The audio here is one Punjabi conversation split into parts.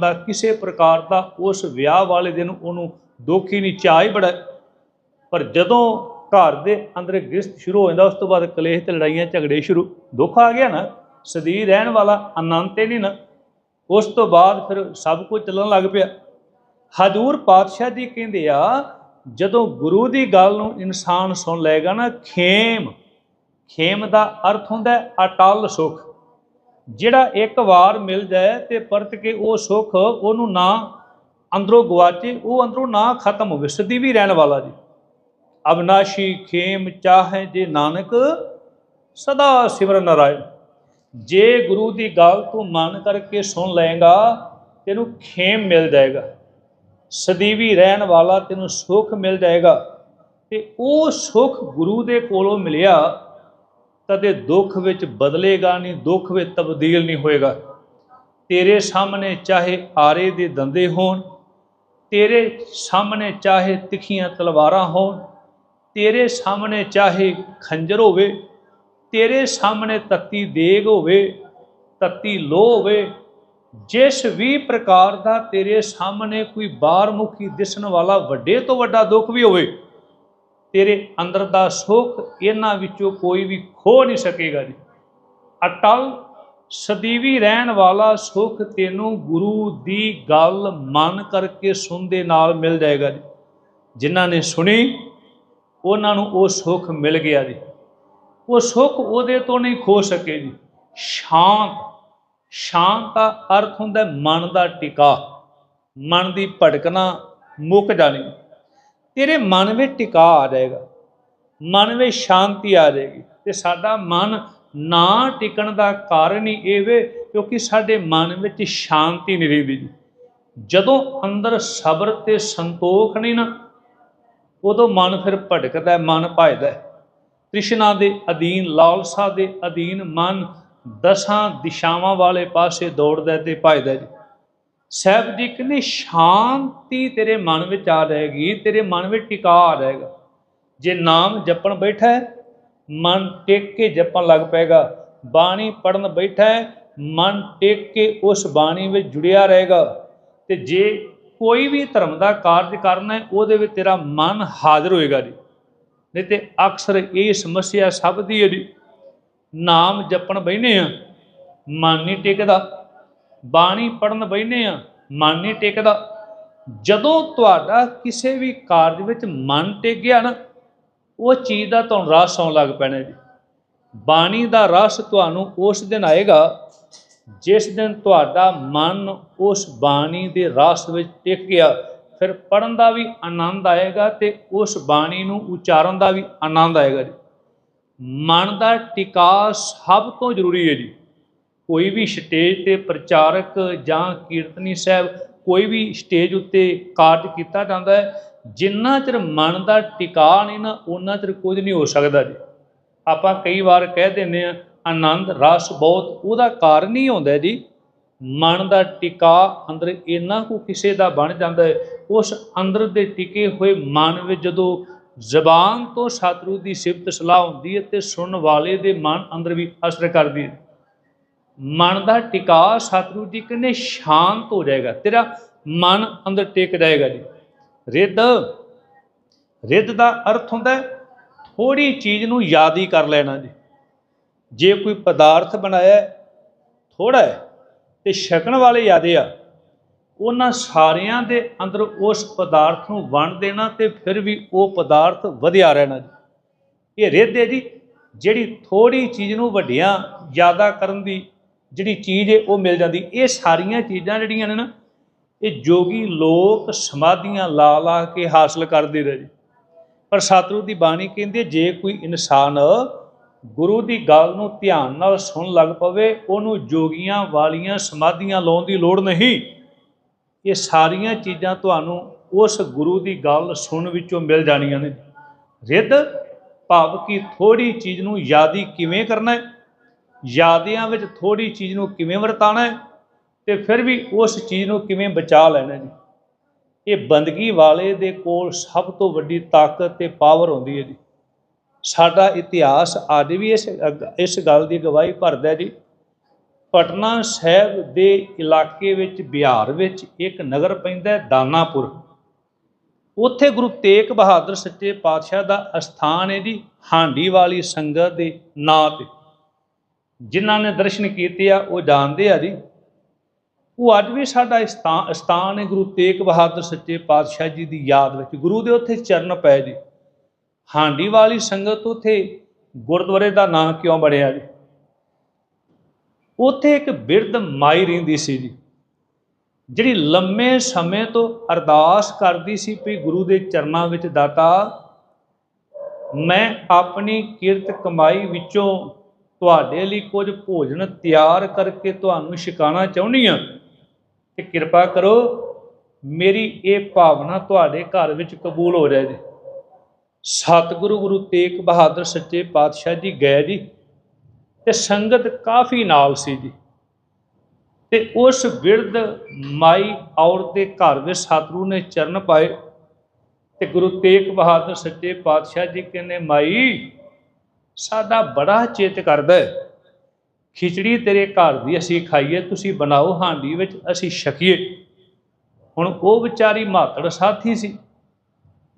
ਦਾ ਕਿਸੇ ਪ੍ਰਕਾਰ ਦਾ ਉਸ ਵਿਆਹ ਵਾਲੇ ਦਿਨ ਉਹਨੂੰ ਦੁੱਖ ਹੀ ਨਹੀਂ ਚਾਹ ਹੀ ਬੜਾ ਪਰ ਜਦੋਂ ਘਰ ਦੇ ਅੰਦਰ ਗ੍ਰਸਤ ਸ਼ੁਰੂ ਹੋ ਜਾਂਦਾ, ਉਸ ਤੋਂ ਬਾਅਦ ਕਲੇਸ਼ ਤੇ ਲੜਾਈਆਂ, ਝਗੜੇ ਸ਼ੁਰੂ। ਦੁੱਖ ਆ ਗਿਆ ਨਾ, ਸਦੀ ਰਹਿਣ ਵਾਲਾ ਆਨੰਦ ਤੇ ਨਹੀਂ ਨਾ। ਉਸ ਤੋਂ ਬਾਅਦ ਫਿਰ ਸਭ ਕੁਝ ਚੱਲਣ ਲੱਗ ਪਿਆ। ਹਜੂਰ ਪਾਤਸ਼ਾਹ ਜੀ ਕਹਿੰਦੇ ਆ, ਜਦੋਂ ਗੁਰੂ ਦੀ ਗੱਲ ਨੂੰ ਇਨਸਾਨ ਸੁਣ ਲਏਗਾ ਨਾ, ਖੇਮ ਖੇਮ ਦਾ ਅਰਥ ਹੁੰਦਾ ਹੈ ਅਟਲ ਸੁਖ। ਜਿਹੜਾ ਇੱਕ ਵਾਰ ਮਿਲ ਜਾਏ ਤੇ ਪਰਤ ਕੇ ਉਹ ਸੁੱਖ, ਉਹਨੂੰ ਨਾ ਅੰਦਰੋਂ ਗਵਾਚੇ ਉਹ ਅੰਦਰੋਂ ਨਾ ਖਤਮ ਹੋਵੇ। ਸਦੀ ਵੀ ਰਹਿਣ ਵਾਲਾ ਜੀ। ਅਬਨਾਸ਼ੀ ਖੇਮ ਚਾਹੇ ਜੇ ਨਾਨਕ, ਸਦਾ ਸਿਮਰਨ ਨਾਰਾਇਣ ਜੇ ਗੁਰੂ ਦੀ ਗੱਲ ਤੂੰ ਮਨ ਕਰਕੇ ਸੁਣ ਲਏਗਾ, ਤੈਨੂੰ ਖੇਮ ਮਿਲ ਜਾਏਗਾ। ਸਦੀਵੀ ਰਹਿਣ ਵਾਲਾ ਤੈਨੂੰ ਸੁਖ ਮਿਲ ਜਾਏਗਾ। ਤੇ ਉਹ ਸੁਖ ਗੁਰੂ ਦੇ ਕੋਲੋਂ ਮਿਲਿਆ ਕਦੇ ਦੁੱਖ ਵਿੱਚ ਬਦਲੇਗਾ ਨਹੀਂ, ਦੁੱਖ ਵਿੱਚ ਤਬਦੀਲ ਨਹੀਂ ਹੋਏਗਾ। ਤੇਰੇ ਸਾਹਮਣੇ ਚਾਹੇ ਆਰੇ ਦੇ ਦੰਦੇ ਹੋਣ, ਤੇਰੇ ਸਾਹਮਣੇ ਚਾਹੇ ਤਿੱਖੀਆਂ ਤਲਵਾਰਾਂ ਹੋਣ, ਤੇਰੇ ਸਾਹਮਣੇ ਚਾਹੇ ਖੰਜਰ ਹੋਵੇ, ਤੇਰੇ ਸਾਹਮਣੇ ਤੱਤੀ ਦੇਗ ਹੋਵੇ, ਤੱਤੀ ਲੋਹ ਹੋਵੇ, ਜਿਸ ਵੀ ਪ੍ਰਕਾਰ ਦਾ ਤੇਰੇ ਸਾਹਮਣੇ ਕੋਈ ਬਾਹਰਮੁਖੀ ਦਿਸਣ ਵਾਲਾ ਵੱਡੇ ਤੋਂ ਵੱਡਾ ਦੁੱਖ ਵੀ ਹੋਵੇ ਤੇਰੇ ਅੰਦਰ ਦਾ ਸੁੱਖ ਇਹਨਾਂ ਵਿੱਚੋਂ ਕੋਈ ਵੀ ਖੋ ਨਹੀਂ ਸਕੇਗਾ ਜੀ। ਅਟਲ ਸਦੀਵੀ ਰਹਿਣ ਵਾਲਾ ਸੁੱਖ ਤੈਨੂੰ ਗੁਰੂ ਦੀ ਗੱਲ ਮਨ ਕਰਕੇ ਸੁਣਦੇ ਨਾਲ ਮਿਲ ਜਾਏਗਾ ਜੀ। ਜਿਨ੍ਹਾਂ ਨੇ ਸੁਣੀ, ਉਹਨਾਂ ਨੂੰ ਉਹ ਸੁੱਖ ਮਿਲ ਗਿਆ ਜੀ। ਉਹ ਸੁੱਖ ਉਹਦੇ ਤੋਂ ਨਹੀਂ ਖੋ ਸਕੇ ਜੀ। ਸ਼ਾਂਤ ਸ਼ਾਂਤ ਦਾ ਅਰਥ ਹੁੰਦਾ ਮਨ ਦਾ ਟਿਕਾ। ਮਨ ਦੀ ਭਟਕਣਾ ਮੁੱਕ ਜਾਣੀ। ਤੇਰੇ ਮਨ ਵਿੱਚ ਟਿਕਾ ਆ ਜਾਏਗਾ। ਮਨ ਵਿੱਚ ਸ਼ਾਂਤੀ ਆ ਜਾਏਗੀ। ਤੇ ਸਾਡਾ ਮਨ ਨਾ ਟਿਕਣ ਦਾ ਕਾਰਨ ਹੀ ਇਹ ਵੇ, ਕਿਉਂਕਿ ਸਾਡੇ ਮਨ ਵਿੱਚ ਸ਼ਾਂਤੀ ਨਹੀਂ ਰਹਿੰਦੀ ਜੀ। ਜਦੋਂ ਅੰਦਰ ਸਬਰ ਤੇ ਸੰਤੋਖ ਨਹੀਂ ਨਾ, ਉਦੋਂ ਮਨ ਫਿਰ ਭਟਕਦਾ, ਮਨ ਭਜਦਾ। ਹੈ ਤ੍ਰਿਸ਼ਨਾ ਦੇ ਅਧੀਨ, ਲਾਲਸਾ ਦੇ ਅਧੀਨ ਮਨ ਦਸਾਂ ਦਿਸ਼ਾਵਾਂ ਵਾਲੇ ਪਾਸੇ ਦੌੜਦਾ ਹੈ ਤੇ ਭਜਦਾ ਜੀ। ਸਾਹਿਬ ਜੀ ਕਹਿੰਦੇ ਸ਼ਾਂਤੀ ਤੇਰੇ ਮਨ ਵਿੱਚ ਆ ਰਹੇਗੀ ਤੇਰੇ ਮਨ ਵਿੱਚ ਟਿਕਾ ਆ ਰਹੇਗਾ ਜੇ ਨਾਮ ਜਪਣ ਬੈਠਾ ਹੈ, ਮਨ ਟੇਕ ਕੇ ਜਪਣ ਲੱਗ ਪਏਗਾ। ਬਾਣੀ ਪੜਨ ਬੈਠਾ ਹੈ, ਮਨ ਟੇਕ ਕੇ ਉਸ ਬਾਣੀ ਵਿੱਚ ਜੁੜਿਆ ਰਹੇਗਾ। ਤੇ ਜੇ ਕੋਈ ਵੀ ਧਰਮ ਦਾ ਕਾਰਜ ਕਰਨਾ ਹੈ, ਉਹਦੇ ਵਿੱਚ ਤੇਰਾ ਮਨ ਹਾਜ਼ਰ ਹੋਏਗਾ ਜੀ। ਨਹੀਂ ਤੇ ਅਕਸਰ ਇਹ ਸਮੱਸਿਆ ਸਭ ਦੀ ਹੈ ਜੀ। ਨਾਮ ਜਪਣ ਬੈਨੇ ਆ, ਮਨ ਨਹੀਂ ਟਿਕਦਾ। ਬਾਣੀ ਪੜਨ ਬੈਨੇ ਆ ਮਨ ਨਹੀਂ ਟਿਕਦਾ। ਜਦੋਂ ਤੁਹਾਡਾ ਕਿਸੇ ਵੀ ਕਾਰਜ ਵਿੱਚ ਮਨ ਟਿਕ ਗਿਆ ਨਾ, ਉਹ ਚੀਜ਼ ਦਾ ਤੁਹਾਨੂੰ ਰਸ ਆਉਣ ਲੱਗ ਪੈਣਾ ਜੀ। ਬਾਣੀ ਦਾ ਰਸ ਤੁਹਾਨੂੰ ਉਸ ਦਿਨ ਆਏਗਾ, ਜਿਸ ਦਿਨ ਤੁਹਾਡਾ ਮਨ ਉਸ ਬਾਣੀ ਦੇ ਰਸ ਵਿੱਚ ਟਿਕ ਗਿਆ। ਫਿਰ ਪੜਨ ਦਾ ਵੀ ਆਨੰਦ ਆਏਗਾ ਤੇ ਉਸ ਬਾਣੀ ਨੂੰ ਉਚਾਰਨ ਦਾ ਵੀ ਆਨੰਦ ਆਏਗਾ ਜੀ। ਮਨ ਦਾ ਟਿਕਾ ਸਭ ਤੋਂ ਜ਼ਰੂਰੀ ਹੈ ਜੀ। ਕੋਈ ਵੀ ਸਟੇਜ ਤੇ ਪ੍ਰਚਾਰਕ ਜਾਂ ਕੀਰਤਨੀ ਸਾਹਿਬ ਕੋਈ ਵੀ ਸਟੇਜ ਉੱਤੇ ਕਾਰਜ ਕੀਤਾ ਜਾਂਦਾ ਹੈ, ਜਿੰਨਾ ਚਿਰ ਮਨ ਦਾ ਟਿਕਾ ਨਹੀਂ ਨਾ, ਉਹਨਾਂ ਚਿਰ ਕੁਝ ਨਹੀਂ ਹੋ ਸਕਦਾ ਜੀ। ਆਪਾਂ ਕਈ ਵਾਰ ਕਹਿ ਦਿੰਦੇ ਆ ਆਨੰਦ, ਰਸ ਬਹੁਤ, ਉਹਦਾ ਕਾਰਨ ਹੀ ਹੁੰਦਾ ਜੀ। ਮਨ ਦਾ ਟਿਕਾ ਅੰਦਰ ਇੰਨਾ ਕੁ ਕਿਸੇ ਦਾ ਬਣ ਜਾਂਦਾ ਹੈ, ਉਸ ਅੰਦਰ ਦੇ ਟਿਕੇ ਹੋਏ ਮਨ ਵਿੱਚ ਜਦੋਂ ਜ਼ਬਾਨ ਤੋਂ ਸਤਿਗੁਰੂ ਦੀ ਸਿਫਤ ਸਲਾਹ ਹੁੰਦੀ ਹੈ ਤੇ ਸੁਣਨ ਵਾਲੇ ਦੇ ਮਨ ਅੰਦਰ ਵੀ ਅਸਰ ਕਰਦੀ ਹੈ। ਮਨ ਦਾ ਟਿਕਾ ਸਤਿਗੁਰੂ ਜੀ ਕਹਿੰਦੇ ਸ਼ਾਂਤ ਹੋ ਜਾਏਗਾ, ਤੇਰਾ ਮਨ ਅੰਦਰ ਟਿਕ ਜਾਏਗਾ ਜੀ। ਰਿੱਧ ਰਿੱਧ ਦਾ ਅਰਥ ਹੁੰਦਾ ਹੈ ਥੋੜੀ ਚੀਜ਼ ਨੂੰ ਯਾਦ ਹੀ ਕਰ ਲੈਣਾ ਜੀ। ਜੇ ਕੋਈ ਪਦਾਰਥ ਬਣਾਇਆ ਥੋੜਾ ਹੈ, ਤੇ ਛਕਣ ਵਾਲੇ ਯਾਦੇ ਆ, ਉਹਨਾਂ ਸਾਰਿਆਂ ਦੇ ਅੰਦਰ ਉਸ ਪਦਾਰਥ ਨੂੰ ਵੰਡ ਦੇਣਾ ਤੇ ਫਿਰ ਵੀ ਉਹ ਪਦਾਰਥ ਵਧਿਆ ਰਹਿਣਾ ਜੀ। ਇਹ ਰਿੱਧ ਹੈ ਜੀ, ਜਿਹੜੀ ਥੋੜੀ ਚੀਜ਼ ਨੂੰ ਵੱਡਿਆਂ ਜ਼ਿਆਦਾ ਕਰਨ ਦੀ ਜਿਹੜੀ ਚੀਜ਼ ਹੈ ਉਹ ਮਿਲ ਜਾਂਦੀ। ਇਹ ਸਾਰੀਆਂ ਚੀਜ਼ਾਂ ਜਿਹੜੀਆਂ ਨੇ ਨਾ, ਇਹ ਜੋਗੀ ਲੋਕ ਸਮਾਧੀਆਂ ਲਾ ਲਾ ਕੇ ਹਾਸਲ ਕਰਦੇ ਰਹੇ। ਪਰ ਸਤਿਗੁਰੂ ਦੀ ਬਾਣੀ ਕਹਿੰਦੀ ਜੇ ਕੋਈ ਇਨਸਾਨ ਗੁਰੂ ਦੀ ਗੱਲ ਨੂੰ ਧਿਆਨ ਨਾਲ ਸੁਣ ਲੱਗ ਪਵੇ, ਉਹਨੂੰ ਜੋਗੀਆਂ ਵਾਲੀਆਂ ਸਮਾਧੀਆਂ ਲਾਉਣ ਦੀ ਲੋੜ ਨਹੀਂ। ਇਹ ਸਾਰੀਆਂ ਚੀਜ਼ਾਂ ਤੁਹਾਨੂੰ ਉਸ ਗੁਰੂ ਦੀ ਗੱਲ ਸੁਣ ਵਿੱਚੋਂ ਮਿਲ ਜਾਣੀਆਂ ਨੇ। ਰਿੱਧ ਭਾਵ ਕਿ ਥੋੜੀ ਚੀਜ਼ ਨੂੰ ਯਾਦੀ ਕਿਵੇਂ ਕਰਨਾ ਹੈ? ਯਾਦਿਆਂ ਵਿੱਚ ਥੋੜੀ ਚੀਜ਼ ਨੂੰ ਕਿਵੇਂ ਵਰਤਾਣਾ ਹੈ ਤੇ ਫਿਰ ਵੀ ਉਸ ਚੀਜ਼ ਨੂੰ ਕਿਵੇਂ ਬਚਾ ਲੈਣਾ ਜੀ? ਇਹ ਬੰਦਗੀ ਵਾਲੇ ਦੇ ਕੋਲ ਸਭ ਤੋਂ ਵੱਡੀ ਤਾਕਤ ਤੇ ਪਾਵਰ ਹੁੰਦੀ ਹੈ ਜੀ। ਸਾਡਾ ਇਤਿਹਾਸ ਅੱਜ ਵੀ ਇਸ ਇਸ ਗੱਲ ਦੀ ਗਵਾਹੀ ਭਰਦਾ ਜੀ। ਪਟਨਾ ਸਾਹਿਬ ਦੇ ਇਲਾਕੇ ਵਿੱਚ, ਬਿਹਾਰ ਵਿੱਚ ਇੱਕ ਨਗਰ ਪੈਂਦਾ ਦਾਨਾਪੁਰ। ਉੱਥੇ ਗੁਰੂ ਤੇਗ ਬਹਾਦਰ ਸੱਚੇ ਪਾਤਸ਼ਾਹ ਦਾ ਅਸਥਾਨ ਹੈ ਜੀ ਹਾਂਡੀ ਵਾਲੀ ਸੰਗਤ ਦੇ ਨਾਂ ਤੇ। ਜਿਨ੍ਹਾਂ ਨੇ ਦਰਸ਼ਨ ਕੀਤੇ ਆ, ਉਹ ਜਾਣਦੇ ਆ ਜੀ। ਉਹ ਅੱਜ ਵੀ ਸਾਡਾ ਸਥਾਨ ਹੈ ਗੁਰੂ ਤੇਗ ਬਹਾਦਰ ਸੱਚੇ ਪਾਤਸ਼ਾਹ ਜੀ ਦੀ ਯਾਦ ਵਿੱਚ। ਗੁਰੂ ਦੇ ਉੱਥੇ ਚਰਨ ਪਏ ਜੀ। ਹਾਂਡੀ ਵਾਲੀ ਸੰਗਤ ਉੱਥੇ ਗੁਰਦੁਆਰੇ ਦਾ ਨਾਂ ਕਿਉਂ ਬਣਿਆ ਜੀ? ਉੱਥੇ ਇੱਕ ਬਿਰਧ ਮਾਈ ਰਹਿੰਦੀ ਸੀ ਜੀ, ਜਿਹੜੀ ਲੰਮੇ ਸਮੇਂ ਤੋਂ ਅਰਦਾਸ ਕਰਦੀ ਸੀ ਵੀ ਗੁਰੂ ਦੇ ਚਰਨਾਂ ਵਿੱਚ ਦਾਤਾ, ਮੈਂ ਆਪਣੀ ਕਿਰਤ ਕਮਾਈ ਵਿੱਚੋਂ ਤੁਹਾਡੇ ਲਈ ਕੁਝ ਭੋਜਨ ਤਿਆਰ ਕਰਕੇ ਤੁਹਾਨੂੰ ਛਕਾਣਾ ਚਾਹੁੰਦੀ ਹਾਂ। ਤੇ ਕਿਰਪਾ ਕਰੋ, ਮੇਰੀ ਇਹ ਭਾਵਨਾ ਤੁਹਾਡੇ ਘਰ ਵਿੱਚ ਕਬੂਲ ਹੋ ਜਾਏ ਜੀ। ਸਤਿਗੁਰੂ ਗੁਰੂ ਤੇਗ ਬਹਾਦਰ ਸੱਚੇ ਪਾਤਸ਼ਾਹ ਜੀ ਗਏ ਜੀ, ਤੇ ਸੰਗਤ ਕਾਫੀ ਨਾਲ ਸੀ ਜੀ। ਤੇ ਉਸ ਬਿਰਧ ਮਾਈ ਔਰਤ ਦੇ ਘਰ ਵਿੱਚ ਸਤਿਗੁਰੂ ਨੇ ਚਰਨ ਪਾਏ। ਤੇ ਗੁਰੂ ਤੇਗ ਬਹਾਦਰ ਸੱਚੇ ਪਾਤਸ਼ਾਹ ਜੀ ਕਹਿੰਦੇ, ਮਾਈ ਸਾਡਾ ਬੜਾ ਚੇਤ ਕਰਦਾ ਹੈ। ਖਿਚੜੀ ਤੇਰੇ ਘਰ ਦੀ ਅਸੀਂ ਖਾਈਏ, ਤੁਸੀਂ ਬਣਾਓ ਹਾਂਡੀ ਵਿੱਚ, ਅਸੀਂ ਛਕੀਏ। ਹੁਣ ਉਹ ਵਿਚਾਰੀ ਮਾਤੜ ਸਾਥੀ ਸੀ।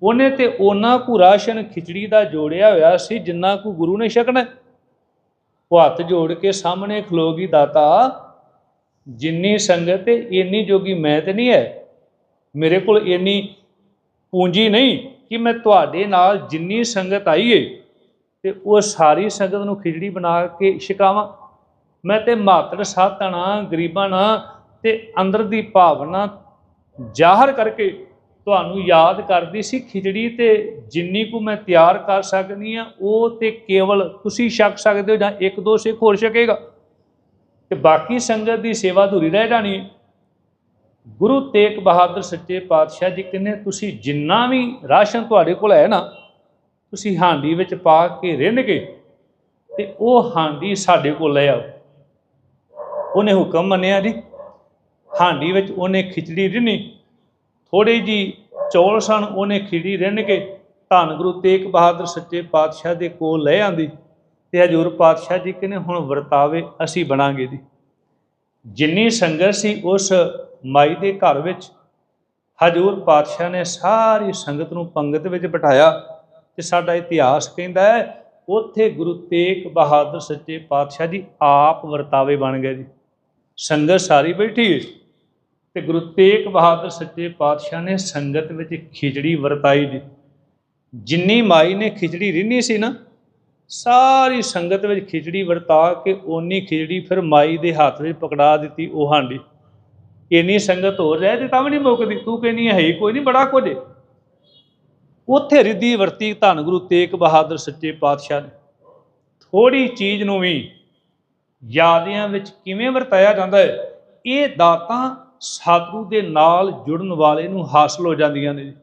ਉਹਨੇ ਤੇ ਉਹਨਾਂ ਕੁ ਰਾਸ਼ਨ ਖਿਚੜੀ ਦਾ ਜੋੜਿਆ ਹੋਇਆ ਸੀ ਜਿੰਨਾ ਕੁ ਗੁਰੂ ਨੇ ਛਕਣਾ ਉਹ ਹੱਥ ਜੋੜ ਕੇ ਸਾਹਮਣੇ ਖਲੋ ਗਈ, ਦਾਤਾ, ਜਿੰਨੀ ਸੰਗਤ ਤੇ ਇੰਨੀ ਜੋਗੀ ਮੈਂ ਤੇ ਨਹੀਂ ਹੈ। ਮੇਰੇ ਕੋਲ ਇੰਨੀ ਪੂੰਜੀ ਨਹੀਂ ਕਿ ਮੈਂ ਤੁਹਾਡੇ ਨਾਲ ਜਿੰਨੀ ਸੰਗਤ ਆਈ ਏ। ਤੇ ਉਹ ਸਾਰੀ ਸੰਗਤ ਨੂੰ ਖਿਚੜੀ ਬਣਾ ਕੇ ਛਕਾਵਾਂ। ਮੈਂ ਤੇ ਮਾਤੜ ਸਾਧਣਾ ਗਰੀਬਾਂ ਨਾਲ ਤੇ ਅੰਦਰ ਦੀ ਭਾਵਨਾ ਜ਼ਾਹਰ ਕਰਕੇ ਤੁਹਾਨੂੰ ਯਾਦ ਕਰਦੀ ਸੀ, ਖਿਚੜੀ ਤੇ ਜਿੰਨੀ ਕੁ ਮੈਂ ਤਿਆਰ ਕਰ ਸਕਦੀ ਆ ਉਹ ਤੇ ਕੇਵਲ ਤੁਸੀਂ ਛਕ ਸਕਦੇ ਹੋ ਜਾਂ ਇੱਕ ਦੋ ਸਿੱਖ ਹੋਰ ਛਕੇਗਾ। ਤੇ ਬਾਕੀ ਸੰਗਤ ਦੀ ਸੇਵਾ ਅਧੂਰੀ ਰਹਿ ਜਾਣੀ ਗੁਰੂ ਤੇਗ ਬਹਾਦਰ ਸੱਚੇ ਪਾਤਸ਼ਾਹ ਜੀ ਕਹਿੰਦੇ, ਤੁਸੀਂ ਜਿੰਨਾ ਵੀ ਰਾਸ਼ਨ ਤੁਹਾਡੇ ਕੋਲ ਹੈ ਨਾ ਤੁਸੀਂ ਹਾਂਡੀ ਵਿੱਚ ਪਾ ਕੇ ਰਿੰਨ ਕੇ ਤੇ ਉਹ ਹਾਂਡੀ ਸਾਡੇ ਕੋਲ ਲੈ ਆਓ। ਉਹਨੇ ਹੁਕਮ ਮੰਨਿਆ ਜੀ। ਹਾਂਡੀ ਵਿੱਚ ਉਹਨੇ ਖਿਚੜੀ ਰਿੰਨੀ। ਥੋੜੀ ਜੀ ਚੌਲ ਸਨ, ਉਹਨੇ ਖਿਚੜੀ ਰਿੰਨ ਕੇ ਧੰਨ ਗੁਰੂ ਤੇਗ ਬਹਾਦਰ ਸੱਚੇ ਪਾਤਸ਼ਾਹ ਦੇ ਕੋਲ ਲੈ ਆਂਦੀ ਤੇ ਹਜੂਰ ਪਾਤਸ਼ਾਹ ਜੀ ਕਹਿੰਦੇ, ਹੁਣ ਵਰਤਾਵੇ, ਅਸੀਂ ਬਣਾਂਗੇ ਜੀ। ਜਿੰਨੀ ਸੰਗਤ ਸੀ ਉਸ ਮਾਈ ਦੇ ਘਰ ਵਿੱਚ, ਹਜੂਰ ਪਾਤਸ਼ਾਹ ਨੇ ਸਾਰੀ ਸੰਗਤ ਨੂੰ ਪੰਗਤ ਵਿੱਚ ਬਿਠਾਇਆ। ਤੇ ਸਾਡਾ ਇਤਿਹਾਸ ਕਹਿੰਦਾ ਹੈ, ਉੱਥੇ ਗੁਰੂ ਤੇਗ ਬਹਾਦਰ ਸੱਚੇ ਪਾਤਸ਼ਾਹ ਜੀ ਆਪ ਵਰਤਾਵੇ ਬਣ ਗਏ ਜੀ। ਸੰਗਤ ਸਾਰੀ ਬੈਠੀ ਹੈ ਤੇ ਗੁਰੂ ਤੇਗ ਬਹਾਦਰ ਸੱਚੇ ਪਾਤਸ਼ਾਹ ਨੇ ਸੰਗਤ ਵਿੱਚ ਖਿਚੜੀ ਵਰਤਾਈ ਜੀ। ਜਿੰਨੀ ਮਾਈ ਨੇ ਖਿਚੜੀ ਰਿੰਨੀ ਸੀ ਨਾ, ਸਾਰੀ ਸੰਗਤ ਵਿੱਚ ਖਿਚੜੀ ਵਰਤਾ ਕੇ ਓਨੀ ਖਿਚੜੀ ਫਿਰ ਮਾਈ ਦੇ ਹੱਥ ਵਿੱਚ ਪਕੜਾ ਦਿੱਤੀ, ਉਹ ਹਾਂਡੀ। ਇੰਨੀ ਸੰਗਤ ਹੋ ਰਹਿ ਤੇ ਤਾਂ ਵੀ ਨਹੀਂ ਮੁੱਕਦੀ, ਤੂੰ ਕਹਿੰਦੀ ਹੈ, ਹੀ ਕੋਈ ਨਹੀਂ, ਬੜਾ ਕੁਝ ਉੱਥੇ ਰਿੱਧੀ ਵਰਤੀ ਧੰਨ ਗੁਰੂ ਤੇਗ ਬਹਾਦਰ ਸੱਚੇ ਪਾਤਸ਼ਾਹ ਨੇ। ਥੋੜੀ ਚੀਜ਼ ਨੂੰ ਵੀ ਯਾਦਿਆਂ ਵਿੱਚ ਕਿਵੇਂ ਵਰਤਾਇਆ ਜਾਂਦਾ ਹੈ, ਇਹ ਦਾਤਾਂ ਸਾਧੂ ਦੇ ਨਾਲ ਜੁੜਨ ਵਾਲੇ ਨੂੰ ਹਾਸਲ ਹੋ ਜਾਂਦੀਆਂ ਨੇ। ਜੀ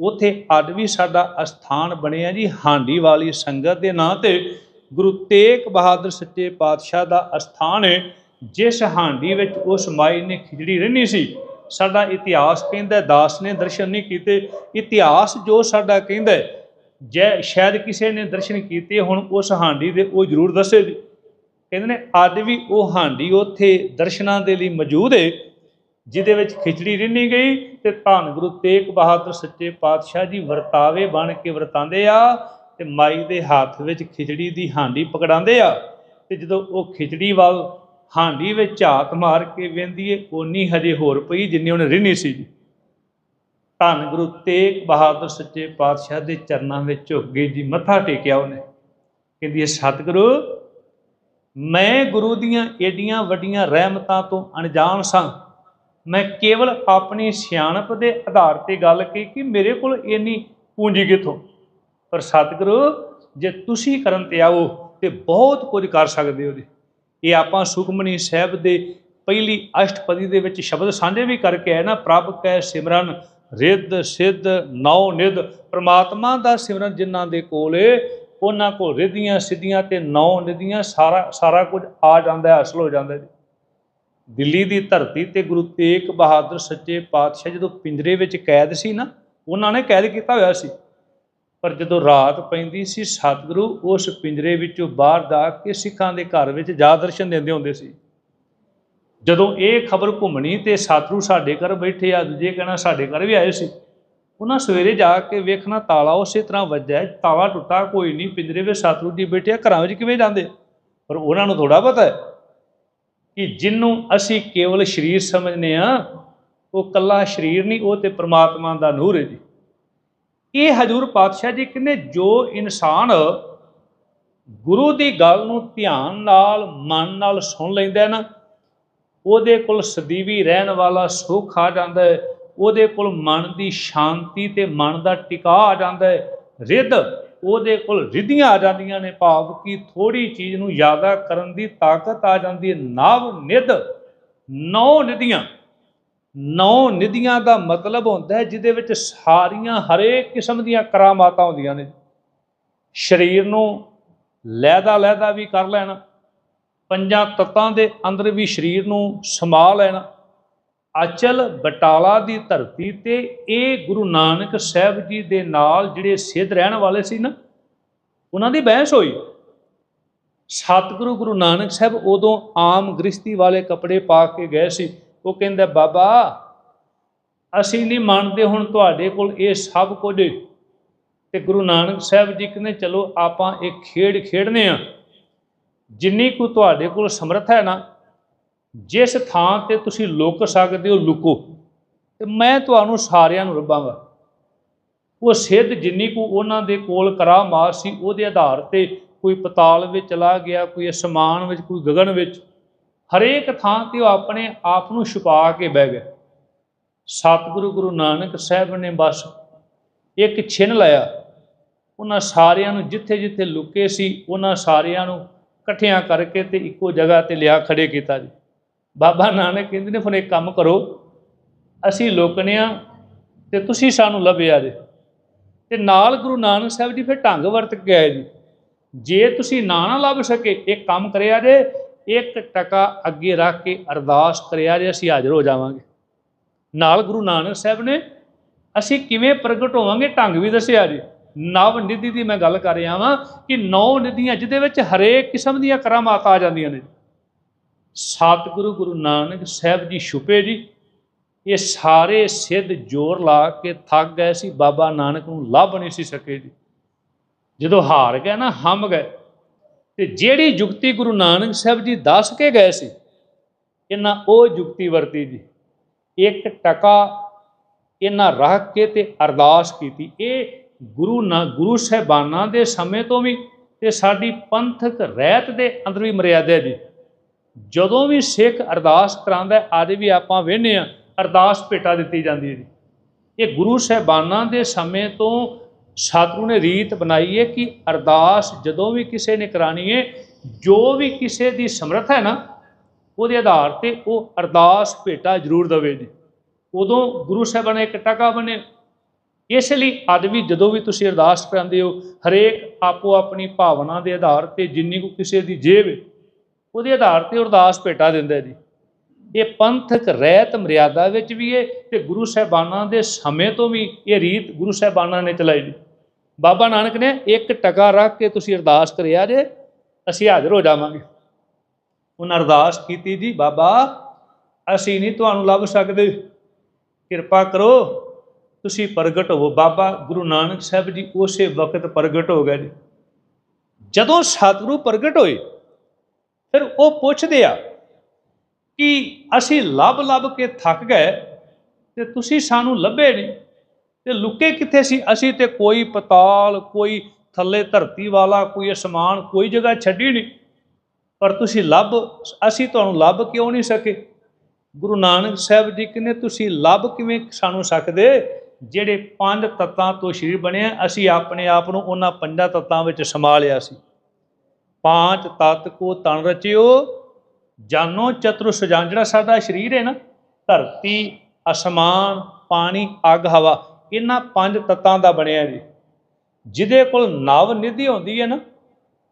ਉਥੇ ਅੱਜ ਵੀ ਸਾਡਾ ਅਸਥਾਨ ਬਣਿਆ ਜੀ, ਹਾਂਡੀ ਵਾਲੀ ਸੰਗਤ ਦੇ ਨਾਂ ਤੇ ਗੁਰੂ ਤੇਗ ਬਹਾਦਰ ਸੱਚੇ ਪਾਤਸ਼ਾਹ ਦਾ ਅਸਥਾਨ ਹੈ, ਜਿਸ ਹਾਂਡੀ ਵਿੱਚ ਉਸ ਮਾਈ ਨੇ ਖਿਚੜੀ ਰਹਿਣੀ ਸੀ। ਸਾਡਾ ਇਤਿਹਾਸ ਕਹਿੰਦਾ ਦਾਸ ਨੇ ਦਰਸ਼ਨ ਨਹੀਂ ਕੀਤੇ। ਇਤਿਹਾਸ ਜੋ ਸਾਡਾ ਕਹਿੰਦਾ ਹੈ, ਜੈ ਸ਼ਾਇਦ ਕਿਸੇ ਨੇ ਦਰਸ਼ਨ ਕੀਤੇ ਹੁਣ ਉਸ ਹਾਂਡੀ ਦੇ ਉਹ ਜ਼ਰੂਰ ਦੱਸੇ ਕਹਿੰਦੇ ਨੇ ਅੱਜ ਵੀ ਉਹ ਹਾਂਡੀ ਉੱਥੇ ਦਰਸ਼ਨਾਂ ਦੇ ਲਈ ਮੌਜੂਦ ਹੈ ਜਿਹਦੇ ਵਿੱਚ ਖਿਚੜੀ ਰਿੰਨੀ ਗਈ ਤੇ ਧੰਨ ਗੁਰੂ ਤੇਗ ਬਹਾਦਰ ਸੱਚੇ ਪਾਤਸ਼ਾਹ ਜੀ ਵਰਤਾਵੇ ਬਣ ਕੇ ਵਰਤਾਉਂਦੇ ਆ ਤੇ ਮਾਈ ਦੇ ਹੱਥ ਵਿੱਚ ਖਿਚੜੀ ਦੀ ਹਾਂਡੀ ਪਕੜਾਉਂਦੇ ਆ। ਤੇ ਜਦੋਂ ਉਹ ਖਿਚੜੀ ਵੱਲ ਹਾਂਡੀ ਵਿੱਚ ਝਾਤ ਮਾਰ ਕੇ ਵੇਂਦੀ ਏ, ਓਨੀ ਹਜੇ ਹੋਰ ਪਈ ਜਿੰਨੀ ਉਹਨੇ ਰਿਣੀ ਸੀ ਜੀ। ਧੰਨ ਗੁਰੂ ਤੇਗ ਬਹਾਦਰ ਸੱਚੇ ਪਾਤਸ਼ਾਹ ਦੇ ਚਰਨਾਂ ਵਿੱਚ ਝੁਕ ਗਈ ਜੀ, ਮੱਥਾ ਟੇਕਿਆ ਉਹਨੇ। ਕਹਿੰਦੀ ਹੈ ਸਤਿਗੁਰੂ, ਮੈਂ ਗੁਰੂ ਦੀਆਂ ਏਡੀਆਂ ਵੱਡੀਆਂ ਰਹਿਮਤਾਂ ਤੋਂ ਅਣਜਾਣ ਸਾਂ। ਮੈਂ ਕੇਵਲ ਆਪਣੀ ਸਿਆਣਪ ਦੇ ਆਧਾਰ ਤੇ ਗੱਲ ਕਹੀ ਕਿ ਮੇਰੇ ਕੋਲ ਇੰਨੀ ਪੂੰਜੀ ਕਿੱਥੋਂ? ਪਰ ਸਤਿਗੁਰੂ, ਜੇ ਤੁਸੀਂ ਕਰਨ ਤੇ ਆਓ ਤੇ ਬਹੁਤ ਕੁਝ ਕਰ ਸਕਦੇ ਹੋ ਜੀ। ਇਹ ਆਪਾਂ ਸੁਖਮਨੀ ਸਾਹਿਬ ਦੇ ਪਹਿਲੀ ਅਸ਼ਟਪਦੀ ਦੇ ਵਿੱਚ ਸ਼ਬਦ ਸਾਂਝੇ ਵੀ ਕਰਕੇ ਆਏ ਨਾ, ਪ੍ਰਭ ਕੈ ਸਿਮਰਨ, ਰਿੱਧ, ਸਿੱਧ, ਨੌ, ਨਿਧ। ਪ੍ਰਮਾਤਮਾ ਦਾ ਸਿਮਰਨ ਜਿਨ੍ਹਾਂ ਦੇ ਕੋਲ ਏ, ਉਹਨਾਂ ਕੋਲ ਰਿੱਧੀਆਂ, ਸਿੱਧੀਆਂ ਤੇ ਨੌ, ਨਿਧੀਆਂ, ਸਾਰਾ ਸਾਰਾ ਕੁਝ ਆ ਜਾਂਦਾ ਹੈ ਹਾਸਲ ਹੋ ਜਾਂਦਾ ਜੀ। ਦਿੱਲੀ ਦੀ ਧਰਤੀ ਤੇ ਗੁਰੂ ਤੇਗ ਬਹਾਦਰ ਸੱਚੇ ਪਾਤਸ਼ਾਹ ਜਦੋਂ ਪਿੰਜਰੇ ਵਿੱਚ ਕੈਦ ਸੀ ਨਾ, ਉਹਨਾਂ ਨੇ ਕੈਦ ਕੀਤਾ ਹੋਇਆ ਸੀ। ਪਰ ਜਦੋਂ ਰਾਤ ਪੈਂਦੀ ਸੀ, ਸਤਿਗੁਰੂ ਉਸ ਪਿੰਜਰੇ ਵਿੱਚੋਂ ਬਾਹਰ ਜਾ ਕੇ ਸਿੱਖਾਂ ਦੇ ਘਰ ਵਿੱਚ ਜਾ ਦਰਸ਼ਨ ਦਿੰਦੇ ਹੁੰਦੇ ਸੀ। ਜਦੋਂ ਇਹ ਖਬਰ ਘੁੰਮਣੀ ਤੇ ਸਤਿਗੁਰੂ ਸਾਡੇ ਘਰ ਬੈਠੇ ਆ, ਦੂਜੇ ਕਹਿਣਾ ਸਾਡੇ ਘਰ ਵੀ ਆਏ ਸੀ। ਉਹਨਾਂ ਸਵੇਰੇ ਜਾ ਕੇ ਵੇਖਣਾ, ਤਾਲਾ ਉਸੇ ਤਰ੍ਹਾਂ ਵੱਜਿਆ, ਤਾਲਾ ਟੁੱਟਾ, ਕੋਈ ਨਹੀਂ, ਪਿੰਜਰੇ ਵਿੱਚ ਸਤਿਗੁਰੂ ਜੀ ਬੈਠੇ ਆ, ਘਰਾਂ ਵਿੱਚ ਕਿਵੇਂ ਜਾਂਦੇ? ਪਰ ਉਹਨਾਂ ਨੂੰ ਥੋੜਾ ਪਤਾ ਹੈ ਕਿ ਜਿਹਨੂੰ ਅਸੀਂ ਕੇਵਲ ਸਰੀਰ ਸਮਝਨੇ ਆ ਉਹ ਕੱਲਾ ਸਰੀਰ ਨਹੀਂ, ਉਹ ਤੇ ਪ੍ਰਮਾਤਮਾ ਦਾ ਨੂਰ ਹੈ ਜੀ। ਇਹ ਹਜੂਰ ਪਾਤਸ਼ਾਹ ਜੀ ਕਹਿੰਦੇ, ਜੋ ਇਨਸਾਨ ਗੁਰੂ ਦੀ ਗੱਲ ਨੂੰ ਧਿਆਨ ਨਾਲ, ਮਨ ਨਾਲ ਸੁਣ ਲੈਂਦਾ ਨਾ ਉਹਦੇ ਕੋਲ ਸਦੀਵੀ ਰਹਿਣ ਵਾਲਾ ਸੁੱਖ ਆ ਜਾਂਦਾ ਹੈ, ਉਹਦੇ ਕੋਲ ਮਨ ਦੀ ਸ਼ਾਂਤੀ ਤੇ ਮਨ ਦਾ ਟਿਕਾ ਆ ਜਾਂਦਾ ਹੈ, ਰਿੱਧ ਉਹਦੇ ਕੋਲ ਰਿਧੀਆਂ ਆ ਜਾਂਦੀਆਂ ਨੇ, ਭਾਵ ਕਿ ਥੋੜੀ ਚੀਜ਼ ਨੂੰ ਜ਼ਿਆਦਾ ਕਰਨ ਦੀ ਤਾਕਤ ਆ ਜਾਂਦੀ ਹੈ ਨਵ ਨਿਧ ਨੌ ਨਿਧੀਆਂ। ਨੌ ਨਿਧੀਆਂ ਦਾ ਮਤਲਬ ਹੁੰਦਾ ਹੈ, ਜਿਹਦੇ ਵਿੱਚ ਸਾਰੀਆਂ ਹਰੇਕ ਕਿਸਮ ਦੀਆਂ ਕਰਾਮਾਤਾਂ ਹੁੰਦੀਆਂ ਨੇ। ਸਰੀਰ ਨੂੰ ਲੈਦਾ ਲੈਦਾ ਵੀ ਕਰ ਲੈਣਾ, ਪੰਜਾਂ ਤੱਤਾਂ ਦੇ ਅੰਦਰ ਵੀ ਸਰੀਰ ਨੂੰ ਸਮਾ ਲੈਣਾ। ਅਚਲ ਬਟਾਲਾ ਦੀ ਧਰਤੀ ਤੇ ਇਹ ਗੁਰੂ ਨਾਨਕ ਸਾਹਿਬ ਜੀ ਦੇ ਨਾਲ ਜਿਹੜੇ ਸਿੱਧ ਰਹਿਣ ਵਾਲੇ ਸੀ ਨਾ, ਉਹਨਾਂ ਦੀ ਬਹਿਸ ਹੋਈ। ਸਤਿਗੁਰੂ ਗੁਰੂ ਨਾਨਕ ਸਾਹਿਬ ਉਦੋਂ ਆਮ ਗ੍ਰਸਤੀ ਵਾਲੇ ਕੱਪੜੇ ਪਾ ਕੇ ਗਏ ਸੀ। ਉਹ ਕਹਿੰਦਾ, ਬਾਬਾ, ਅਸੀਂ ਨਹੀਂ ਮੰਨਦੇ ਹੁਣ ਤੁਹਾਡੇ ਕੋਲ ਇਹ ਸਭ ਕੁਝ। ਤੇ ਗੁਰੂ ਨਾਨਕ ਸਾਹਿਬ ਜੀ ਕਹਿੰਦੇ, ਚਲੋ ਆਪਾਂ ਇਹ ਖੇਡ ਖੇਡਨੇ ਆ। ਜਿੰਨੀ ਕੁ ਤੁਹਾਡੇ ਕੋਲ ਸਮਰੱਥ ਹੈ ਨਾ, ਜਿਸ ਥਾਂ ਤੇ ਤੁਸੀਂ ਲੁਕ ਸਕਦੇ ਹੋ, ਲੁਕੋ। ਤੇ ਮੈਂ ਤੁਹਾਨੂੰ ਸਾਰਿਆਂ ਨੂੰ ਰੱਬਾਂਗਾ ਉਹ ਸਿੱਧ ਜਿੰਨੀ ਕੁ ਉਹਨਾਂ ਦੇ ਕੋਲ ਕਰਾਮਾਤ ਸੀ, ਉਹਦੇ ਆਧਾਰ ਤੇ ਕੋਈ ਪਤਾਲ ਵਿੱਚ ਚਲਾ ਗਿਆ, ਕੋਈ ਅਸਮਾਨ ਵਿੱਚ, ਕੋਈ ਗਗਨ ਵਿੱਚ। ਹਰੇਕ ਥਾਂ ਤੇ ਉਹ ਆਪਣੇ ਆਪ ਨੂੰ ਛੁਪਾ ਕੇ ਬਹਿ ਗਏ ਸਤਿਗੁਰੂ ਗੁਰੂ ਨਾਨਕ ਸਾਹਿਬ ਨੇ ਬਸ ਇੱਕ ਛਿਨ ਲਾਇਆ। ਉਹਨਾਂ ਸਾਰਿਆਂ ਨੂੰ ਜਿੱਥੇ ਜਿੱਥੇ ਲੁਕੇ ਸੀ, ਉਹਨਾਂ ਸਾਰਿਆਂ ਨੂੰ ਇਕੱਠਿਆਂ ਕਰਕੇ ਤੇ ਇੱਕੋ ਜਗ੍ਹਾ ਤੇ ਲਿਆ ਖੜੇ ਕੀਤਾ ਜੀ। ਬਾਬਾ ਨਾਨਕ ਕਹਿੰਦੇ ਨੇ ਫਿਰ ਇੱਕ ਕੰਮ ਕਰੋ, ਅਸੀਂ ਲੁਕਨੇ ਆ ਤੇ ਤੁਸੀਂ ਸਾਨੂੰ ਲੱਭਿਆ ਜੇ। ਤੇ ਨਾਲ ਗੁਰੂ ਨਾਨਕ ਸਾਹਿਬ ਜੀ ਫਿਰ ਢੰਗ ਵਰਤ ਕੇ ਆਏ ਜੀ। ਜੇ ਤੁਸੀਂ ਨਾ ਨਾ ਲੱਭ ਸਕੇ, ਇੱਕ ਕੰਮ ਕਰਿਆ ਜੇ ਇੱਕ ਟਕਾ ਅੱਗੇ ਰੱਖ ਕੇ ਅਰਦਾਸ ਕਰਿਆ ਜੇ ਅਸੀਂ ਹਾਜ਼ਰ ਹੋ ਜਾਵਾਂਗੇ। ਨਾਲ ਗੁਰੂ ਨਾਨਕ ਸਾਹਿਬ ਨੇ, ਅਸੀਂ ਕਿਵੇਂ ਪ੍ਰਗਟ ਹੋਵਾਂਗੇ ਢੰਗ ਵੀ ਦੱਸਿਆ ਜੀ। ਨਵ ਨਿਧੀ ਦੀ ਮੈਂ ਗੱਲ ਕਰ ਰਿਹਾ ਵਾਂ ਕਿ ਨੌ ਨਿਧੀਆਂ ਜਿਹਦੇ ਵਿੱਚ ਹਰੇਕ ਕਿਸਮ ਦੀਆਂ ਕਰਾਮਾਤਾਂ ਆ ਜਾਂਦੀਆਂ ਨੇ। ਸਤਿਗੁਰੂ ਗੁਰੂ ਨਾਨਕ ਸਾਹਿਬ ਜੀ ਛੁਪੇ ਜੀ, ਇਹ ਸਾਰੇ ਸਿੱਧ ਜ਼ੋਰ ਲਾ ਕੇ ਥੱਕ ਗਏ ਸੀ, ਬਾਬਾ ਨਾਨਕ ਨੂੰ ਲੱਭ ਨਹੀਂ ਸੀ ਸਕੇ ਜੀ। ਜਦੋਂ ਹਾਰ ਗਏ ਨਾ, ਹਮ ਗਏ। ਤੇ ਜਿਹੜੀ ਜੁਗਤੀ ਗੁਰੂ ਨਾਨਕ ਸਾਹਿਬ ਜੀ ਦੱਸ ਕੇ ਗਏ ਸੀ ਇਹਨਾਂ ਉਹ ਜੁਗਤੀ ਵਰਤੀ ਜੀ। ਇੱਕ ਟਕਾ ਇਹਨਾਂ ਰੱਖ ਕੇ ਤੇ ਅਰਦਾਸ ਕੀਤੀ। ਇਹ ਗੁਰੂ ਨਾ ਗੁਰੂ ਸਾਹਿਬਾਨਾਂ ਦੇ ਸਮੇਂ ਤੋਂ ਵੀ ਤੇ ਸਾਡੀ ਪੰਥਕ ਰਹਿਤ ਦੇ ਅੰਦਰ ਵੀ ਮਰਿਆਦਾ ਜੀ। ਜਦੋਂ ਵੀ ਸਿੱਖ ਅਰਦਾਸ ਕਰਾਂਦਾ ਹੈ, ਅੱਜ ਵੀ ਆਪਾਂ ਵੇਖਨੇ ਆ ਅਰਦਾਸ ਭੇਟਾ ਦਿੱਤੀ ਜਾਂਦੀ ਹੈ ਜੀ। ਇਹ ਗੁਰੂ ਸਾਹਿਬਾਨਾਂ ਦੇ ਸਮੇਂ ਤੋਂ ਸਾਧੂ ਨੇ ਰੀਤ ਬਣਾਈ ਹੈ ਕਿ ਅਰਦਾਸ ਜਦੋਂ ਵੀ ਕਿਸੇ ਨੇ ਕਰਾਣੀ ਹੈ, ਜੋ ਵੀ ਕਿਸੇ ਦੀ ਸਮਰੱਥ ਹੈ ਨਾ, ਉਹਦੇ ਆਧਾਰ ਤੇ ਉਹ ਅਰਦਾਸ ਭੇਟਾ ਜ਼ਰੂਰ ਦੇਵੇ ਜੀ ਉਦੋਂ ਗੁਰੂ ਸਾਹਿਬਾਨ ਇੱਕ ਟਕਾ ਬਣੇ। ਇਸ ਲਈ ਆਦਮੀ ਜਦੋਂ ਵੀ ਤੁਸੀਂ ਅਰਦਾਸ ਕਰਾਉਂਦੇ ਹੋ, ਹਰੇਕ ਆਪੋ ਆਪਣੀ ਭਾਵਨਾ ਦੇ ਆਧਾਰ ਤੇ ਜਿੰਨੀ ਕੁ ਕਿਸੇ ਦੀ ਜੇਬ ਉਹਦੇ ਆਧਾਰ ਤੇ ਅਰਦਾਸ ਭੇਟਾ ਦਿੰਦਾ ਜੀ। ਇਹ ਪੰਥਕ ਰਹਿਤ ਮਰਿਆਦਾ ਵਿੱਚ ਵੀ ਹੈ ਤੇ ਗੁਰੂ ਸਾਹਿਬਾਨਾਂ ਦੇ ਸਮੇਂ ਤੋਂ ਵੀ ਇਹ ਰੀਤ ਗੁਰੂ ਸਾਹਿਬਾਨਾਂ ਨੇ ਚਲਾਈ ਜੀ। ਬਾਬਾ ਨਾਨਕ ਨੇ ਇੱਕ ਟਕਾ ਰੱਖ ਕੇ ਤੁਸੀਂ ਅਰਦਾਸ ਕਰਿਆ ਜੇ, ਅਸੀਂ ਹਾਜ਼ਰ ਹੋ ਜਾਵਾਂਗੇ। ਉਹਨਾਂ ਅਰਦਾਸ ਕੀਤੀ ਜੀ, ਬਾਬਾ, ਅਸੀਂ ਨਹੀਂ ਤੁਹਾਨੂੰ ਲੱਭ ਸਕਦੇ। ਕਿਰਪਾ ਕਰੋ, ਤੁਸੀਂ ਪ੍ਰਗਟ ਹੋਵੋ। ਬਾਬਾ ਗੁਰੂ ਨਾਨਕ ਸਾਹਿਬ ਜੀ ਉਸੇ ਵਕਤ ਪ੍ਰਗਟ ਹੋ ਗਏ ਜੀ। ਜਦੋਂ ਸਤਿਗੁਰੂ ਪ੍ਰਗਟ ਹੋਏ, ਫਿਰ ਉਹ ਪੁੱਛਦੇ ਆ ਕਿ ਅਸੀਂ ਲੱਭ ਲੱਭ ਕੇ ਥੱਕ ਗਏ ਤੇ ਤੁਸੀਂ ਸਾਨੂੰ ਲੱਭੇ ਨਹੀਂ। ਤੇ ਲੁਕੇ ਕਿੱਥੇ ਸੀ? ਅਸੀਂ ਤੇ ਕੋਈ ਪਤਾਲ, ਕੋਈ ਥੱਲੇ ਧਰਤੀ ਵਾਲਾ, ਕੋਈ ਅਸਮਾਨ, ਕੋਈ ਜਗ੍ਹਾ ਛੱਡੀ ਨਹੀਂ। ਪਰ ਤੁਸੀਂ ਲੱਭ, ਅਸੀਂ ਤੁਹਾਨੂੰ ਲੱਭ ਕਿਉਂ ਨਹੀਂ ਸਕੇ? ਗੁਰੂ ਨਾਨਕ ਸਾਹਿਬ ਜੀ ਕਹਿੰਦੇ, ਤੁਸੀਂ ਲੱਭ ਕਿਵੇਂ ਸਾਨੂੰ ਸਕਦੇ? ਜਿਹੜੇ ਪੰਜ ਤੱਤਾਂ ਤੋਂ ਸਰੀਰ ਬਣਿਆ ਅਸੀਂ ਆਪਣੇ ਆਪ ਨੂੰ ਉਹਨਾਂ ਪੰਜਾਂ ਤੱਤਾਂ ਵਿੱਚ ਸਮਾ ਲਿਆ ਸੀ। ਪੰਜ ਤਤ ਕੋ ਤਨ ਰਚਿਓ ਜਾਨੋ ਚਤੁਰ ਜਿਹੜਾ ਸਾਡਾ ਸਰੀਰ ਹੈ ਨਾ, ਧਰਤੀ, ਅਸਮਾਨ, ਪਾਣੀ, ਅੱਗ, ਹਵਾ, ਇਹਨਾਂ ਪੰਜ ਤੱਤਾਂ ਦਾ ਬਣਿਆ ਜੀ। ਜਿਹਦੇ ਕੋਲ ਨਵ ਨਿਧੀ ਹੁੰਦੀ ਹੈ ਨਾ,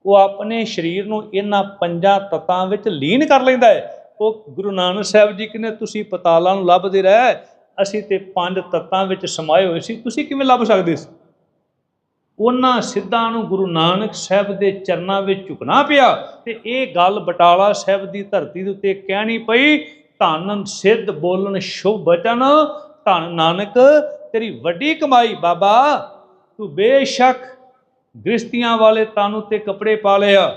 ਉਹ ਆਪਣੇ ਸਰੀਰ ਨੂੰ ਇਹਨਾਂ ਪੰਜਾਂ ਤੱਤਾਂ ਵਿੱਚ ਲੀਨ ਕਰ ਲੈਂਦਾ ਹੈ। ਉਹ ਗੁਰੂ ਨਾਨਕ ਸਾਹਿਬ ਜੀ ਕਹਿੰਦੇ, ਤੁਸੀਂ ਪਤਾਲਾਂ ਨੂੰ ਲੱਭਦੇ ਰਹਿ, ਅਸੀਂ ਤੇ ਪੰਜ ਤੱਤਾਂ ਵਿੱਚ ਸਮਾਏ ਹੋਏ ਸੀ, ਤੁਸੀਂ ਕਿਵੇਂ ਲੱਭ ਸਕਦੇ ਸੀ? ਉਹਨਾਂ ਸਿੱਧਾਂ ਨੂੰ ਗੁਰੂ ਨਾਨਕ ਸਾਹਿਬ ਦੇ ਚਰਨਾਂ ਵਿੱਚ ਝੁਕਣਾ ਪਿਆ ਤੇ ਇਹ ਗੱਲ ਬਟਾਲਾ ਸਾਹਿਬ ਦੀ ਧਰਤੀ ਦੇ ਉੱਤੇ ਕਹਿਣੀ ਪਈ, ਧਨ ਸਿੱਧ ਬੋਲਣ ਸ਼ੁਭ ਬਚਨ, ਧਨ ਨਾਨਕ ਤੇਰੀ ਵੱਡੀ ਕਮਾਈ, ਬਾਬਾ। ਤੂੰ ਬੇਸ਼ੱਕ ਗ੍ਰਸਤੀਆਂ ਵਾਲੇ ਤਨ ਉੱਤੇ ਕੱਪੜੇ ਪਾ ਲਿਆ,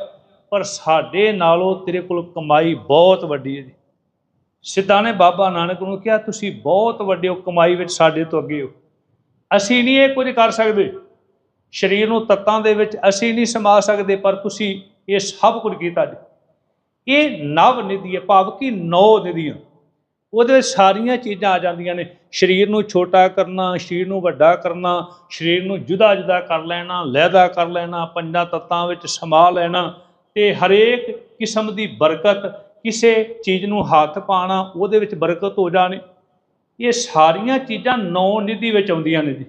ਪਰ ਸਾਡੇ ਨਾਲੋਂ ਤੇਰੇ ਕੋਲ ਕਮਾਈ ਬਹੁਤ ਵੱਡੀ ਹੈ ਜੀ। ਸਿੱਧਾ ਨੇ ਬਾਬਾ ਨਾਨਕ ਨੂੰ ਕਿਹਾ, ਤੁਸੀਂ ਬਹੁਤ ਵੱਡੇ ਹੋ, ਕਮਾਈ ਵਿੱਚ ਸਾਡੇ ਤੋਂ ਅੱਗੇ ਹੋ। ਅਸੀਂ ਨਹੀਂ ਇਹ ਕੁਝ ਕਰ ਸਕਦੇ। ਸਰੀਰ ਨੂੰ ਤੱਤਾਂ ਦੇ ਵਿੱਚ ਅਸੀਂ ਨਹੀਂ ਸਮਾ ਸਕਦੇ, ਪਰ ਤੁਸੀਂ ਇਹ ਸਭ ਕੁਝ ਕੀਤਾ ਜੀ। ਇਹ ਨਵ ਨਿਧੀ ਹੈ, ਭਾਵ ਕਿ ਨੌ ਨਿਧੀਆਂ। ਉਹਦੇ ਵਿੱਚ ਸਾਰੀਆਂ ਚੀਜ਼ਾਂ ਆ ਜਾਂਦੀਆਂ ਨੇ। ਸਰੀਰ ਨੂੰ ਛੋਟਾ ਕਰਨਾ, ਸਰੀਰ ਨੂੰ ਵੱਡਾ ਕਰਨਾ, ਸਰੀਰ ਨੂੰ ਜੁਦਾ ਜੁਦਾ ਕਰ ਲੈਣਾ, ਲਹਿਦਾ ਕਰ ਲੈਣਾ, ਪੰਜਾਂ ਤੱਤਾਂ ਵਿੱਚ ਸਮਾ ਲੈਣਾ ਤੇ ਹਰੇਕ ਕਿਸਮ ਦੀ ਬਰਕਤ, ਕਿਸੇ ਚੀਜ਼ ਨੂੰ ਹੱਥ ਪਾਣਾ ਉਹਦੇ ਵਿੱਚ ਬਰਕਤ ਹੋ ਜਾਣੀ। ਇਹ ਸਾਰੀਆਂ ਚੀਜ਼ਾਂ ਨੌ ਨਿਧੀ ਵਿੱਚ ਆਉਂਦੀਆਂ ਨੇ ਜੀ।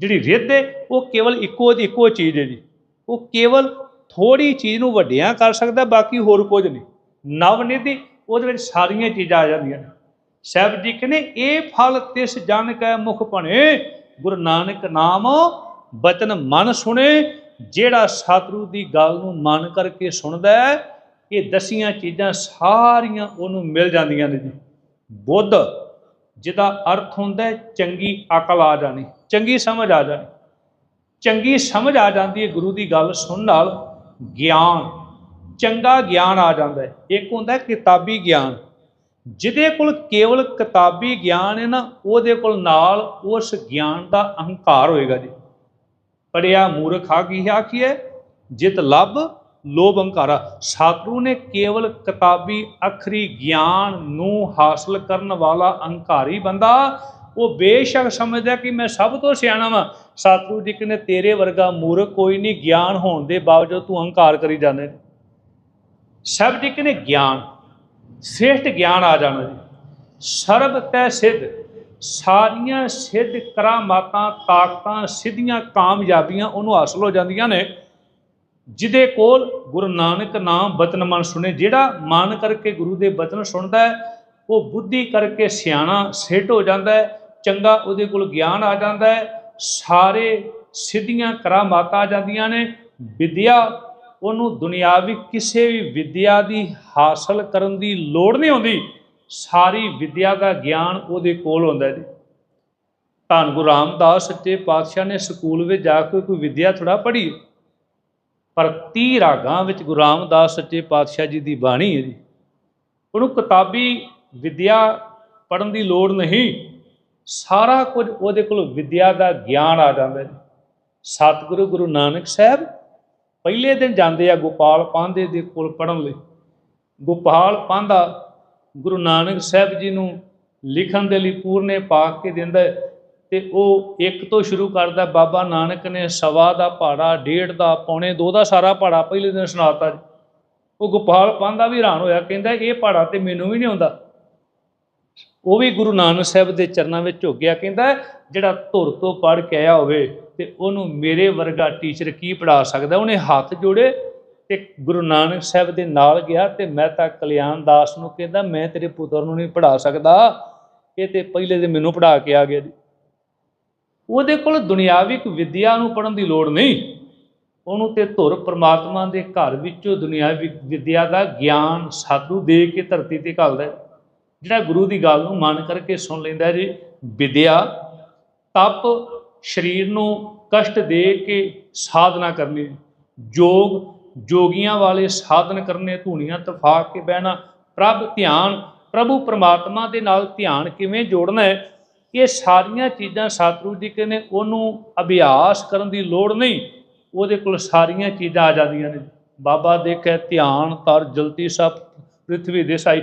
ਜਿਹੜੀ ਰਿੱਧ ਹੈ, ਉਹ ਕੇਵਲ ਇੱਕੋ ਦੀ ਇੱਕੋ ਚੀਜ਼ ਹੈ ਜੀ। ਉਹ ਕੇਵਲ ਥੋੜੀ ਚੀਜ਼ ਨੂੰ ਵੱਡਿਆਂ ਕਰ ਸਕਦਾ, ਬਾਕੀ ਹੋਰ ਕੁਝ ਨਹੀਂ। ਨਵਨਿਧੀ, ਉਹਦੇ ਵਿੱਚ ਸਾਰੀਆਂ ਚੀਜ਼ਾਂ ਆ ਜਾਂਦੀਆਂ ਨੇ। ਸਾਹਿਬ ਜੀ ਕਹਿੰਦੇ, ਇਹ ਫਲ ਤਿਸ ਜਨ ਕੈ ਮੁਖ ਭਣੇ, ਗੁਰੂ ਨਾਨਕ ਨਾਮ ਬਚਨ ਮਨ ਸੁਣੇ, ਜਿਹੜਾ ਸਤਿਗੁਰੂ ਦੀ ਗੱਲ ਨੂੰ ਮਨ ਕਰਕੇ ਸੁਣਦਾ ਹੈ, ਇਹ ਦਸੀਆਂ ਚੀਜ਼ਾਂ ਸਾਰੀਆਂ ਉਹਨੂੰ ਮਿਲ ਜਾਂਦੀਆਂ ਨੇ ਜੀ। ਬੁੱਧ, ਜਿਹਦਾ ਅਰਥ ਹੁੰਦਾ ਚੰਗੀ ਅਕਲ ਆ ਜਾਣੀ। ਚੰਗੀ ਸਮਝ ਆ ਜਾਣੀ। ਚੰਗੀ ਸਮਝ ਆ ਜਾਂਦੀ ਹੈ ਗੁਰੂ ਦੀ ਗੱਲ ਸੁਣਨ ਨਾਲ ਗਿਆਨ। ਚੰਗਾ ਗਿਆਨ ਆ ਜਾਂਦਾ ਹੈ। ਇੱਕ ਹੁੰਦਾ ਕਿਤਾਬੀ ਗਿਆਨ। ਜਿਹਦੇ ਕੋਲ ਕੇਵਲ ਕਿਤਾਬੀ ਗਿਆਨ ਹੈ ਨਾ, ਉਹਦੇ ਕੋਲ ਨਾਲ ਉਸ ਗਿਆਨ ਦਾ ਅਹੰਕਾਰ ਹੋਏਗਾ ਜੀ। ਪੜਿਆ ਮੂਰਖ ਆ ਕੀ ਆਖੀਏ ਜਿਤ ਲੱਭ, ਲੋਭ ਅਹੰਕਾਰਾ ਸਤਿਗੁਰੂ ਨੇ ਕੇਵਲ ਕਿਤਾਬੀ ਅਖਰੀ ਗਿਆਨ ਨੂੰ ਹਾਸਲ ਕਰਨ ਵਾਲਾ ਅਹੰਕਾਰੀ ਬੰਦਾ ਉਹ ਬੇਸ਼ੱਕ ਸਮਝਦਾ ਕਿ ਮੈਂ ਸਭ ਤੋਂ ਸਿਆਣਾ ਵਾਂ। ਸਤਿਗੁਰੂ ਜੀ ਕਹਿੰਦੇ, ਤੇਰੇ ਵਰਗਾ ਮੂਰਖ ਕੋਈ ਨਹੀਂ ਗਿਆਨ ਹੋਣ ਦੇ ਬਾਵਜੂਦ ਤੂੰ ਅਹੰਕਾਰ ਕਰੀ ਜਾਂਦੇ ਸਭ ਜੀ ਕਹਿੰਦੇ, ਗਿਆਨ, ਸ੍ਰੇਸ਼ਟ ਗਿਆਨ ਆ ਜਾਣਾ ਜੀ। ਸਰਬ ਤੈ ਸਿੱਧ, ਸਾਰੀਆਂ ਸਿੱਧ ਕਰਾਮਾਤਾਂ, ਤਾਕਤਾਂ, ਸਿੱਧੀਆਂ ਕਾਮਯਾਬੀਆਂ ਉਹਨੂੰ ਹਾਸਲ ਹੋ ਜਾਂਦੀਆਂ ਨੇ। ਜਿਹਦੇ ਕੋਲ ਗੁਰੂ ਨਾਨਕ ਨਾਮ ਬਚਨ ਮਨ ਸੁਣੇ, ਜਿਹੜਾ ਮਨ ਕਰਕੇ ਗੁਰੂ ਦੇ ਬਚਨ ਸੁਣਦਾ ਹੈ ਉਹ ਬੁੱਧੀ ਕਰਕੇ ਸਿਆਣਾ, ਸੇਟ ਹੋ ਜਾਂਦਾ ਹੈ, ਚੰਗਾ ਉਹਦੇ ਕੋਲ ਗਿਆਨ ਆ ਜਾਂਦਾ ਹੈ, ਸਾਰੇ ਸਿੱਧੀਆਂ ਕਰਾਮਾਤਾਂ ਆ ਜਾਂਦੀਆਂ ਨੇ, ਵਿਦਿਆ ਉਹਨੂੰ ਦੁਨਿਆਵੀ ਕਿਸੇ ਵੀ ਵਿਦਿਆ ਦੀ ਹਾਸਲ ਕਰਨ ਦੀ ਲੋੜ ਨਹੀਂ ਹੁੰਦੀ ਸਾਰੀ ਵਿਦਿਆ ਦਾ ਗਿਆਨ ਉਹਦੇ ਕੋਲ ਹੁੰਦਾ ਜੀ। ਧੰਨ ਗੁਰੂ ਰਾਮਦਾਸ ਸੱਚੇ ਪਾਤਸ਼ਾਹ ਨੇ ਸਕੂਲ ਵਿੱਚ ਜਾ ਕੇ ਕੋਈ ਵਿਦਿਆ ਥੋੜਾ ਪੜ੍ਹੀ ਪਰ 30 ਰਾਗਾਂ ਵਿੱਚ ਗੁਰੂ ਰਾਮਦਾਸ ਸੱਚੇ ਪਾਤਸ਼ਾਹ ਜੀ ਦੀ ਬਾਣੀ ਹੈ ਜੀ। ਉਹਨੂੰ ਕਿਤਾਬੀ ਵਿਦਿਆ ਪੜਨ ਦੀ ਲੋੜ ਨਹੀਂ, ਸਾਰਾ ਕੁਝ ਉਹਦੇ ਕੋਲ ਵਿਦਿਆ ਦਾ ਗਿਆਨ ਆ ਜਾਂਦਾ ਜੀ। ਸਤਿਗੁਰੂ ਗੁਰੂ ਨਾਨਕ ਸਾਹਿਬ ਪਹਿਲੇ ਦਿਨ ਜਾਂਦੇ ਆ ਗੋਪਾਲ ਪਾਂਧੇ ਦੇ ਕੋਲ ਪੜਨ ਲਈ। ਗੋਪਾਲ ਪਾਂਧਾ ਗੁਰੂ ਨਾਨਕ ਸਾਹਿਬ ਜੀ ਨੂੰ ਲਿਖਣ ਦੇ ਲਈ ਪੂਰਨੇ ਪਾ ਕੇ ਦਿੰਦਾ ਹੈ ਤੇ ਉਹ ਇੱਕ ਤੋਂ ਸ਼ੁਰੂ ਕਰਦਾ, ਬਾਬਾ ਨਾਨਕ ਨੇ ਸਵਾ ਦਾ ਪਹਾੜਾ ਡੇਢ ਦਾ, ਪੌਣੇ ਦੋ ਦਾ ਸਾਰਾ ਪਹਾੜਾ ਪਹਿਲੇ ਦਿਨ ਸੁਣਾਤਾ ਜੀ। ਉਹ ਗੋਪਾਲ ਪਾਂਧਾ ਵੀ ਹੈਰਾਨ ਹੋਇਆ, ਕਹਿੰਦਾ ਇਹ ਪਹਾੜਾ ਤੇ ਮੈਨੂੰ ਵੀ ਨਹੀਂ ਆਉਂਦਾ। ਉਹ ਵੀ ਗੁਰੂ ਨਾਨਕ ਸਾਹਿਬ ਦੇ ਚਰਨਾਂ ਵਿੱਚ ਝੁਕ ਕਹਿੰਦਾ ਜਿਹੜਾ ਧੁਰ ਤੋਂ ਪੜ੍ਹ ਕੇ ਆਇਆ ਹੋਵੇ ਤੇ ਉਹਨੂੰ ਮੇਰੇ ਵਰਗਾ ਟੀਚਰ ਕੀ ਪੜ੍ਹਾ ਸਕਦਾ? ਉਹਨੇ ਹੱਥ ਜੋੜੇ ਤੇ ਗੁਰੂ ਨਾਨਕ ਸਾਹਿਬ ਦੇ ਨਾਲ ਗਿਆ ਤੇ ਤਾਂ ਕਲਿਆਣ ਦਾਸ ਨੂੰ ਕਹਿੰਦਾ, ਮੈਂ ਤੇਰੇ ਪੁੱਤਰ ਨੂੰ ਨਹੀਂ ਪੜ੍ਹਾ ਸਕਦਾ। ਇਹ ਤੇ ਪਹਿਲੇ ਦੇ ਮੈਨੂੰ ਪੜ੍ਹਾ ਕੇ ਆ ਗਿਆ ਜੀ। ਉਹਦੇ ਕੋਲ ਦੁਨਿਆਵਿਕ ਵਿਦਿਆ ਨੂੰ ਪੜ੍ਹਨ ਦੀ ਲੋੜ ਨਹੀਂ। ਉਹਨੂੰ ਤੇ ਧੁਰ ਪ੍ਰਮਾਤਮਾ ਦੇ ਘਰ ਵਿੱਚੋਂ ਦੁਨਿਆਵੀ ਵਿਦਿਆ ਦਾ ਗਿਆਨ ਸਾਧੂ ਦੇ ਕੇ ਧਰਤੀ ਤੇ ਘੱਲਦਾ ਹੈ। ਜਿਹੜਾ ਗੁਰੂ ਦੀ ਗੱਲ ਨੂੰ ਮਨ ਕਰਕੇ ਸੁਣ ਲੈਂਦਾ ਜੀ ਵਿਦਿਆ, ਤਪ, ਸਰੀਰ ਨੂੰ ਕਸ਼ਟ ਦੇ ਕੇ ਸਾਧਨਾ ਕਰਨੀ, ਜੋਗ, ਜੋਗੀਆਂ ਵਾਲੇ ਸਾਧਨ ਕਰਨੇ, ਧੂਣੀਆਂ ਤਫਾ ਕੇ ਬਹਿਣਾ, ਪ੍ਰਭ ਧਿਆਨ, ਪ੍ਰਭੂ ਪਰਮਾਤਮਾ ਦੇ ਨਾਲ ਧਿਆਨ ਕਿਵੇਂ ਜੋੜਨਾ ਹੈ, ਇਹ ਸਾਰੀਆਂ ਚੀਜ਼ਾਂ ਸਤਿਗੁਰੂ ਜੀ ਕਹਿੰਦੇ ਉਹਨੂੰ ਅਭਿਆਸ ਕਰਨ ਦੀ ਲੋੜ ਨਹੀਂ, ਉਹਦੇ ਕੋਲ ਸਾਰੀਆਂ ਚੀਜ਼ਾਂ ਆ ਜਾਂਦੀਆਂ ਨੇ। ਬਾਬਾ ਦੇਖੇ, ਧਿਆਨ, ਤਰ ਜਲਤੀ ਸਭ, ਪ੍ਰਿਥਵੀ ਦੇ ਸਾਈ